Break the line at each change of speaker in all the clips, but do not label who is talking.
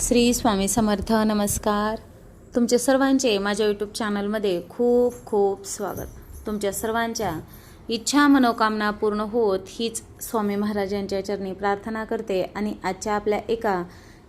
श्री स्वामी समर्थ नमस्कार. तुमचे सर्वांचे माझ्या यूट्यूब चॅनलमध्ये खूप खूप स्वागत. तुमच्या सर्वांच्या इच्छा मनोकामना पूर्ण होत हीच स्वामी महाराजांच्या चरणी प्रार्थना करते आणि आजच्या आपल्या एका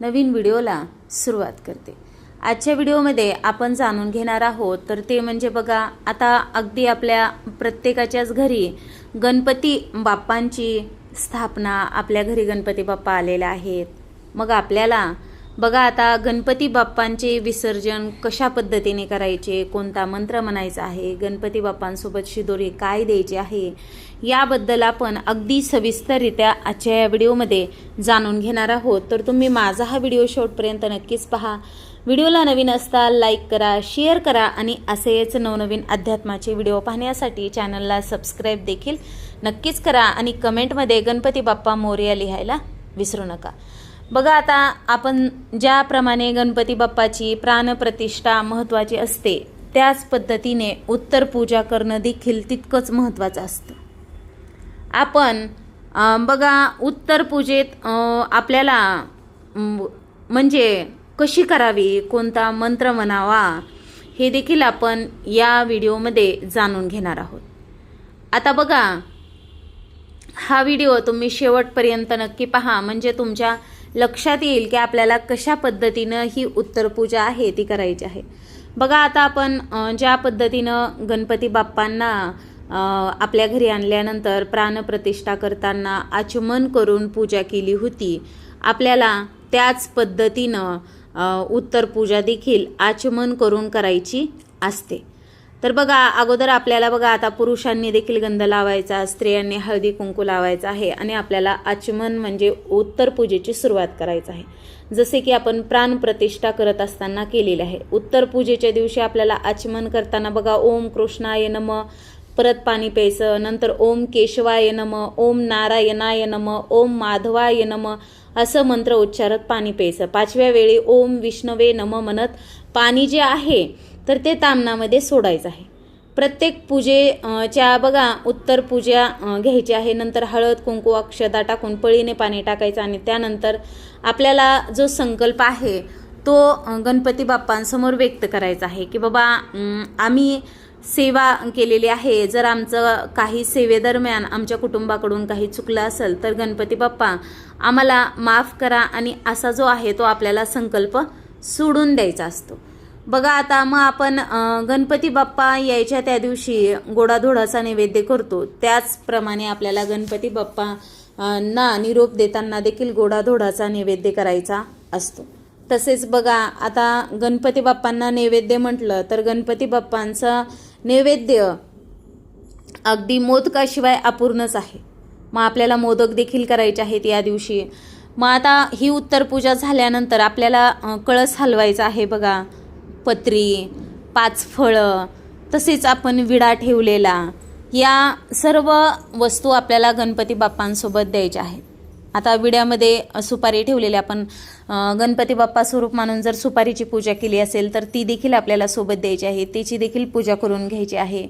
नवीन व्हिडिओला सुरुवात करते. आजच्या व्हिडिओमध्ये आपण जाणून घेणार आहोत तर ते म्हणजे बघा आता अगदी आपल्या प्रत्येकाच्याच घरी गणपती बाप्पांची स्थापना आपल्या घरी गणपती बाप्पा आलेले आहेत. मग आपल्याला बघा आता गणपती बाप्पांचे विसर्जन कशा पद्धतीने करायचे कोणता मंत्र म्हणायचा आहे गणपती बाप्पांसोबत शिदोरी काय द्यायची आहे याबद्दल आपण अगदी सविस्तररित्या आजच्या या व्हिडिओमध्ये जाणून घेणार आहोत. तर तुम्ही माझा हा व्हिडिओ शेवटपर्यंत नक्कीच पहा. व्हिडिओला नवीन असताल लाईक करा शेअर करा आणि असेच नवनवीन अध्यात्माचे व्हिडिओ पाहण्यासाठी चॅनलला सबस्क्राईब देखील नक्कीच करा आणि कमेंटमध्ये गणपती बाप्पा मोर्या लिहायला विसरू नका. बघा आता आपण ज्याप्रमाणे गणपती बाप्पाची प्राणप्रतिष्ठा महत्त्वाची असते त्याच पद्धतीने उत्तर पूजा करणं देखील तितकंच महत्त्वाचं असतं. आपण बघा उत्तर पूजेत आपल्याला म्हणजे कशी करावी कोणता मंत्र म्हणावा हे देखील आपण या व्हिडिओमध्ये जाणून घेणार आहोत. आता बघा हा व्हिडिओ तुम्ही शेवटपर्यंत नक्की पहा म्हणजे तुमच्या लक्षात येईल की आपल्याला कशा पद्धतीनं ही उत्तर पूजा आहे ती करायची आहे. बघा आता आपण ज्या पद्धतीनं गणपती बाप्पांना आपल्या घरी आणल्यानंतर प्राणप्रतिष्ठा करताना आचमन करून पूजा केली होती आपल्याला त्याच पद्धतीनं उत्तर पूजा देखील आचमन करून करायची असते. तर बघा अगोदर आपल्याला बघा आता पुरुषांनी देखील गंध लावायचा स्त्रियांनी हळदी कुंकू लावायचा आहे आणि आपल्याला आचमन म्हणजे उत्तर पूजेची सुरुवात करायचं आहे. जसे की आपण प्राणप्रतिष्ठा करत असताना केलेली आहे. उत्तर पूजेच्या दिवशी आपल्याला आचमन करताना बघा ओम कृष्णाय नम परत पाणी प्यायचं नंतर ओम केशवाय नम ओम नारायणाय नम ओम माधवाय नम असं मंत्र उच्चारत पाणी प्यायचं. पाचव्या वेळी ओम विष्णवे नम म्हणत पाणी जे आहे तर ते तामनामध्ये सोडायचं आहे. प्रत्येक पूजेच्या बघा उत्तर पूजा घ्यायची आहे. नंतर हळद कुंकू अक्षदा टाकून पळीने पाणी टाकायचं आणि त्यानंतर आपल्याला जो संकल्प आहे तो गणपती बाप्पांसमोर व्यक्त करायचा आहे की बाबा आम्ही सेवा केलेली आहे. जर आमचं काही सेवेदरम्यान आमच्या कुटुंबाकडून काही चुकलं असेल तर गणपती बाप्पा आम्हाला माफ करा आणि असा जो आहे तो आपल्याला संकल्प सोडून द्यायचा असतो. बघा आता मग आपण गणपती बाप्पा यायच्या त्या दिवशी गोडाधोडाचा नैवेद्य करतो. त्याचप्रमाणे आपल्याला गणपती बाप्पा ना निरोप देताना देखील गोडाधोडाचा नैवेद्य करायचा असतो. तसेच बघा आता गणपती बाप्पांना नैवेद्य म्हटलं तर गणपती बाप्पांचं नैवेद्य अगदी मोदकाशिवाय अपूर्णच आहे. मग आपल्याला मोदक देखील करायचे आहेत या दिवशी. मग आता ही उत्तर पूजा झाल्यानंतर आपल्याला कळस हलवायचा आहे बघा. पत्री पाच फळं तसेच आपण विडा ठेवलेला या सर्व वस्तू आपल्याला गणपती बाप्पांसोबत द्यायच्या आहेत. आता विड्यामध्ये सुपारी ठेवलेली आपण गणपती बाप्पा स्वरूप मानून जर सुपारीची पूजा केली असेल तर ती देखील आपल्याला सोबत द्यायची आहे. त्याची देखील पूजा करून घ्यायची आहे.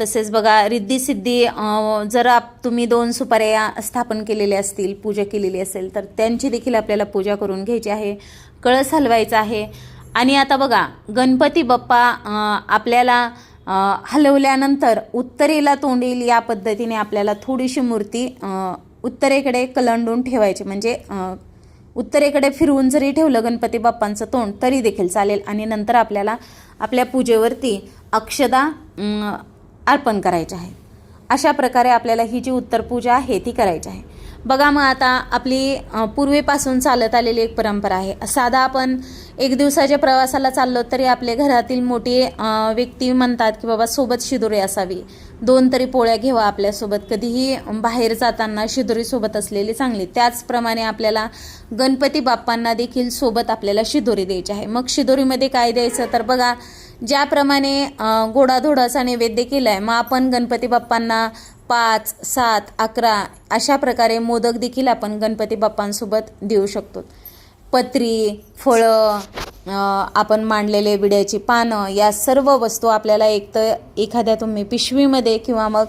तसेच बघा रिद्धी सिद्धी जर आप तुम्ही दोन सुपाऱ्या स्थापन केलेल्या असतील पूजा केलेली असेल तर त्यांची देखील आपल्याला पूजा करून घ्यायची आहे. कळस हलवायचा आहे. आणि आता बघा गणपती बाप्पा आपल्याला हलवल्यानंतर उत्तरेला तोंड येईल या पद्धतीने आपल्याला थोडीशी मूर्ती उत्तरेकडे कलंडून ठेवायची. म्हणजे उत्तरेकडे फिरवून जरी ठेवलं गणपती बाप्पांचं तोंड तरी देखील चालेल. आणि नंतर आपल्याला आपल्या पूजेवरती अक्षदा अर्पण करायची आहे. अशा प्रकारे आपल्याला ही जी उत्तर पूजा आहे ती करायची आहे. बघा मग आता आपली पूर्वीपासून चालत आलेली एक परंपरा आहे. साधा आपण एक दिवसाच्या प्रवासाला चाललो तरी आपल्या घरातील मोठी व्यक्ती म्हणतात की बाबा सोबत शिदोरी असावी. दोन तरी पोळ्या घेवा आपल्यासोबत. कधीही बाहेर जाताना शिदोरीसोबत असलेली चांगली. त्याचप्रमाणे आपल्याला गणपती बाप्पांना देखील सोबत आपल्याला शिदोरी द्यायची आहे. मग शिदोरीमध्ये काय द्यायचं? तर बघा ज्याप्रमाणे गोडाधोडाचा नैवेद्य केला आहे मग आपण गणपती बाप्पांना पाच सात अकरा अशा प्रकारे मोदक देखील आपण गणपती बाप्पांसोबत देऊ शकतो. पत्री फळं आपण मांडलेले विड्याची पानं या सर्व वस्तू आपल्याला एक तर एखाद्या तुम्ही पिशवीमध्ये किंवा मग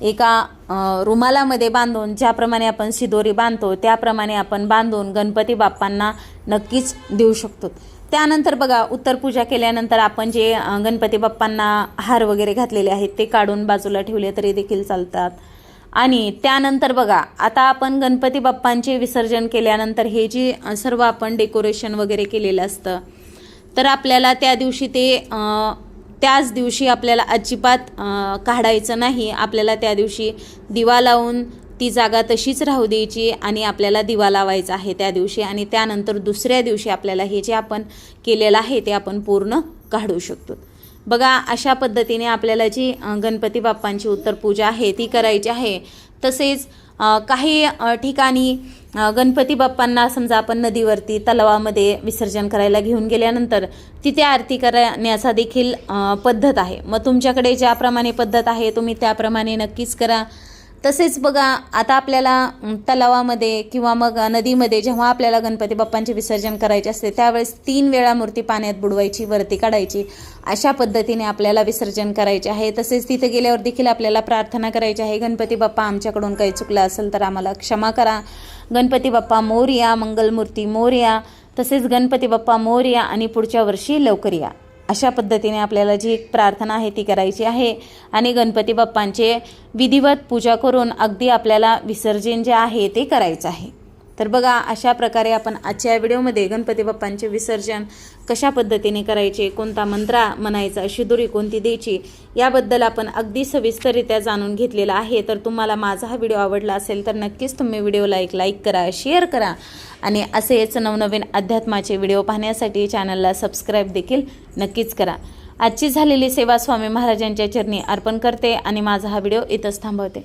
एका रुमालामध्ये बांधून ज्याप्रमाणे आपण शिदोरी बांधतो त्याप्रमाणे आपण बांधून गणपती बाप्पांना नक्कीच देऊ शकतो. त्यानंतर बघा उत्तर पूजा केल्यानंतर आपण जे गणपती बाप्पांना हार वगैरे घातलेले आहेत ते काढून बाजूला ठेवले तरी देखील चालतात. आणि त्यानंतर बघा आता आपण गणपती बाप्पांचे विसर्जन केल्यानंतर हे जे सर्व आपण डेकोरेशन वगैरे केलेलं असतं तर आपल्याला त्या दिवशी ते त्याच दिवशी आपल्याला अजिबात काढायचं नाही. आपल्याला त्या दिवशी दिवा लावून ती जागा तशीच राहू द्यायची आणि आपल्याला दिवा लावायचा आहे त्या दिवशी आणि त्यानंतर दुसऱ्या दिवशी आपल्याला हे जे आपण केलेलं आहे ते आपण पूर्ण काढू शकतो. बघा अशा पद्धतीने आपल्याला जी गणपती बाप्पांची उत्तर पूजा आहे ती करायची आहे तसेच काही ठिकाणी गणपती बाप्पांना समजा आपण नदीवरती तलावामध्ये विसर्जन करायला घेऊन गेल्यानंतर तिथे आरती करण्याचा देखील पद्धत आहे. मग तुमच्याकडे ज्याप्रमाणे पद्धत आहे तुम्ही त्याप्रमाणे नक्कीच करा. तसेच बघा आता आपल्याला तलावामध्ये किंवा मग नदीमध्ये जेव्हा आपल्याला गणपती बाप्पांचे विसर्जन करायचे असते त्यावेळेस तीन वेळा मूर्ती पाण्यात बुडवायची वरती काढायची. अशा पद्धतीने आपल्याला विसर्जन करायचे आहे. तसेच तिथे गेल्यावर देखील आपल्याला प्रार्थना करायची आहे गणपती बाप्पा आमच्याकडून काही चुकलं असेल तर आम्हाला क्षमा करा. गणपती बाप्पा मोरया मंगलमूर्ती मोरया तसेच गणपती बाप्पा मोरया आणि पुढच्या वर्षी लवकर या. अशा पद्धतीने आपल्याला जी एक प्रार्थना आहे ती करायची आहे. आणि गणपती बाप्पांचे विधिवत पूजा करून अगदी आपल्याला विसर्जन जे आहे ते करायचं आहे. तर बघा अशा प्रकारे आपण आजच्या या व्हिडिओमध्ये गणपती बाप्पांचे विसर्जन कशा पद्धतीने करायचे कोणता मंत्रा म्हणायचा शिदुरी कोणती द्यायची याबद्दल आपण अगदी सविस्तररित्या जाणून घेतलेला आहे. तर तुम्हाला माझा हा व्हिडिओ आवडला असेल तर नक्कीच तुम्ही व्हिडिओला एक लाईक करा शेअर करा आणि असेच नवनवीन अध्यात्माचे व्हिडिओ पाहण्यासाठी चॅनलला सबस्क्राईब देखील नक्कीच करा. आजची झालेली सेवा स्वामी महाराजांच्या चरणी अर्पण करते आणि माझा हा व्हिडिओ इथंच थांबवते.